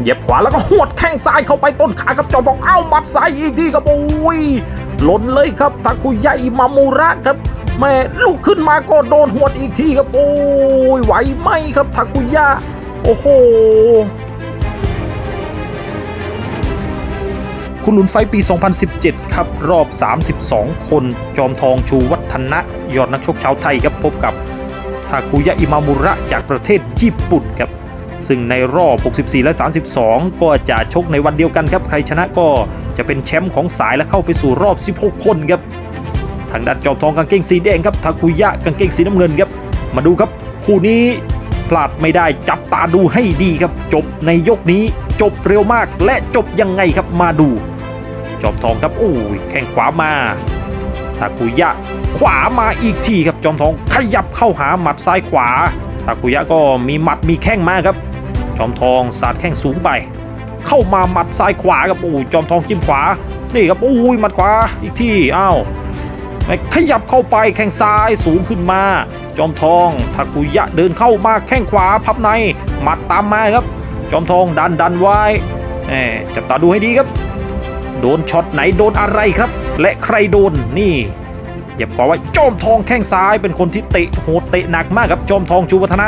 เหยียบขวาแล้วก็หวดแข้งซ้ายเข้าไปต้นขาครับจอมทองเอ้ามัดซ้ายอีกทีครับโอ้ยหล่นเลยครับทาคุยะอิมามูระครับแม่ลุกขึ้นมาก็โดนหวดอีกทีครับโอ้ยไหวไหมครับทาคุยะโอ้โหคุณหลุนไฟปี 2017 ครับ รอบ 32 คน จอมทองชูวัฒนะ ยอดนักชกชาวไทยครับ พบกับทาคุยะอิมามุระจากประเทศญี่ปุ่นครับ ซึ่งในรอบ 64 และ 32 ก็จะชกในวันเดียวกันครับ ใครชนะก็จะเป็นแชมป์ของสายและเข้าไปสู่รอบ 16 คนครับ ทางด้านจอมทองกางเกงสีแดงครับทาคุยะกางเกงสีน้ำเงินครับ มาดูครับ คู่นี้พลาดไม่ได้จับตาดูให้ดีครับ จบในยกนี้จบเร็วมากและจบยังไงครับมาดู จอมทองครับโอ้ยแข้งขวามาทาคุยะ ขวามาอีกทีครับจอมทองขยับเข้าหาหมัดซ้ายขวา ทาคุยะก็มีหมัดมีแข้งมาครับ จอมทองสาดแข้งสูงไป เข้ามาหมัดซ้ายขวาครับโอ้จอมทองจิ้มขวา นี่ครับโอ้ยหมัดขวาอีกที่อ้าวขยับเข้าไปแข้งซ้ายสูงขึ้นมา จอมทองทาคุยะเดินเข้ามาแข้งขวาพับในหมัดตามมาครับ จอมทองดันดันไว้แหมจับตาดูให้ดีครับ โดนช็อตไหนโดนอะไรครับ และใครโดนนี่ อย่าบอกว่าจอมทองแข้งซ้ายเป็นคนที่เตะโหดเตะหนักมากครับจอมทองชูวัฒนะ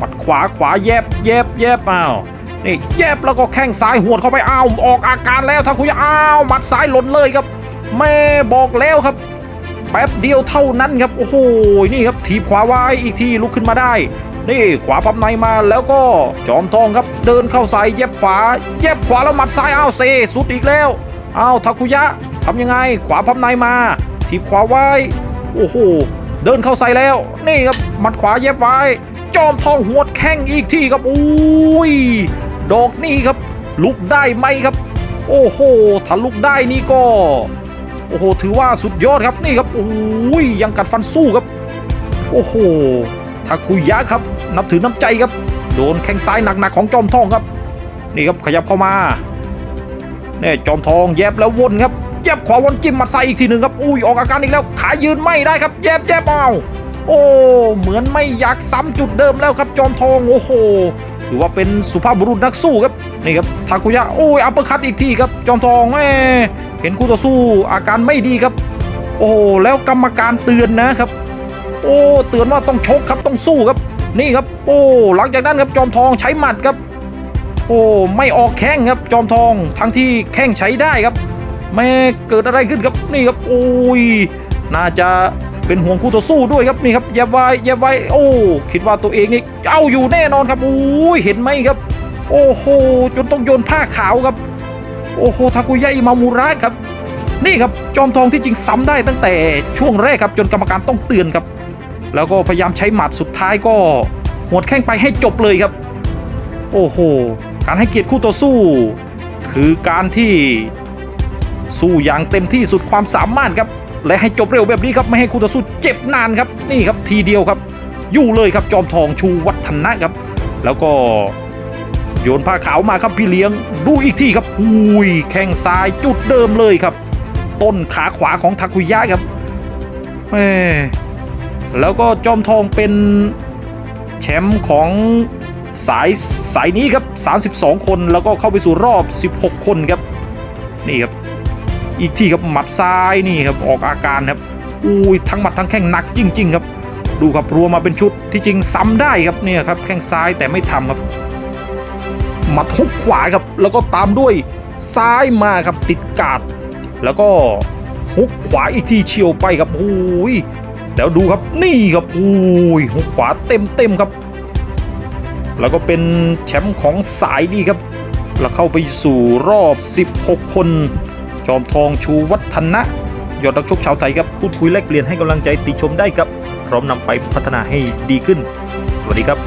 ปัดขวาขวาแยบแยบแยบอ้าวนี่แยบแล้วก็แข้งซ้ายหวดเข้าไปอ้าวออกอาการแล้วถ้าคุณอ้าวหมัดซ้ายหล่นเลยครับ แม่บอกแล้วครับ แป๊บเดียวเท่านั้นครับโอ้โหนี่ครับถีบขวาไว้อีกทีลุกขึ้นมาได้นี่ขวาพับในมาแล้วก็จอมทองครับเดินเข้าใส่เย็บขวา เย็บขวาแล้วหมัดซ้ายอ้าวเซสุดอีกแล้วอ้าวทาคุยะทำยังไงขวาพับในมา ถีบขวาไว้ โอ้โห เดินเข้าใส่แล้ว นี่ครับมัดขวาเย็บไว้ จอมทองหัวแข้งอีกทีครับอุ้ยดอกนี่ครับ ลุกได้ไหมครับ โอ้โหถ้าลุกได้นี่ก็ โอ้โห ถือว่าสุดยอดครับนี่ครับโอ้ยยังกัดฟันสู้ครับ โอ้โหทาคุยะครับ นับถือน้ำใจครับ โดนแข้งซ้ายหนักๆของจอมทองครับ นี่ครับขยับเข้ามาเนี่ยจอมทองแยบแล้ววนครับ แยบขวาวนจิ้มมาใส่อีกทีหนึ่งครับอุ้ยออกอาการอีกแล้วขายืนไม่ได้ครับแยบแยบเอาโอ้เหมือนไม่อยากซ้ำจุดเดิมแล้วครับจอมทองโอ้โหถือว่าเป็นสุภาพบุรุษนักสู้ครับนี่ครับทาคุยะโอ้ยอัปเปอร์คัตอีกทีครับจอมทองแหมเห็นคู่ต่อสู้อาการไม่ดีครับ โอ้แล้วกรรมการเตือนนะครับ โอ้เตือนว่าต้องชกครับต้องสู้ครับ นี่ครับ โอ้หลังจากนั้นครับจอมทองใช้หมัดครับ โอ้ไม่ออกแข้งครับจอมทองทั้งที่แข้งใช้ได้ครับ แม่เกิดอะไรขึ้นครับนี่ครับโอ้ยน่าจะเป็นห่วงคู่ต่อสู้ด้วยครับนี่ครับแยบไว้แยบไว้โอ้คิดว่าตัวเองนี่เอาอยู่แน่นอนครับโอ้ยเห็นไหมครับ โอ้โหจนต้องโยนผ้าขาวครับ โอ้โหทากุยะอิมามูระครับ นี่ครับจอมทองที่จริงซ้ำได้ตั้งแต่ช่วงแรกครับจนกรรมการต้องเตือนครับ แล้วก็พยายามใช้หมัดสุดท้ายก็หวดแข้งไปให้จบเลยครับ โอ้โหการให้เกียรติคู่ต่อสู้ คือการที่ สู้อย่างเต็มที่สุดความสามารถครับ และให้จบเร็วแบบนี้ครับไม่ให้คู่ต่อสู้เจ็บนานครับนี่ครับทีเดียวครับ อยู่เลยครับจอมทองชูวัฒนะครับ แล้วก็โยนผ้าขาวมาครับพี่เลี้ยง ดูอีกทีครับอุ้ยแข้งซ้ายจุดเดิมเลยครับ ต้นขาขวาของทาคุยะครับแมแล้วก็จอมทองเป็นแชมป์ของสายสายนี้ครับ 32 คนแล้วก็เข้าไปสู่รอบ 16 คนครับ นี่ครับ อีกทีครับหมัดซ้ายนี่ครับออกอาการครับอุ้ยทั้งหมัดทั้งแข้งหนักจริง ๆ ครับ ดูครับรัวมาเป็นชุดที่จริงซ้ำได้ครับเนี่ยครับแข้งซ้ายแต่ไม่ทำครับหมัดฮุกขวาครับแล้วก็ตามด้วยซ้ายมาครับติดกาด แล้วก็ฮุกขวาอีกทีเฉียวไปครับโอ้ยแล้วดูครับนี่ครับโอ้ยฮุกขวาเต็มเต็มครับ แล้วก็เป็นแชมป์ของสายดีครับ แล้วเข้าไปสู่รอบ 16 คน จอมทองชูวัฒนะยอดนักชกชาวไทยครับพูดคุยแลกเปลี่ยนให้กำลังใจติชมได้ครับ พร้อมนำไปพัฒนาให้ดีขึ้น สวัสดีครับ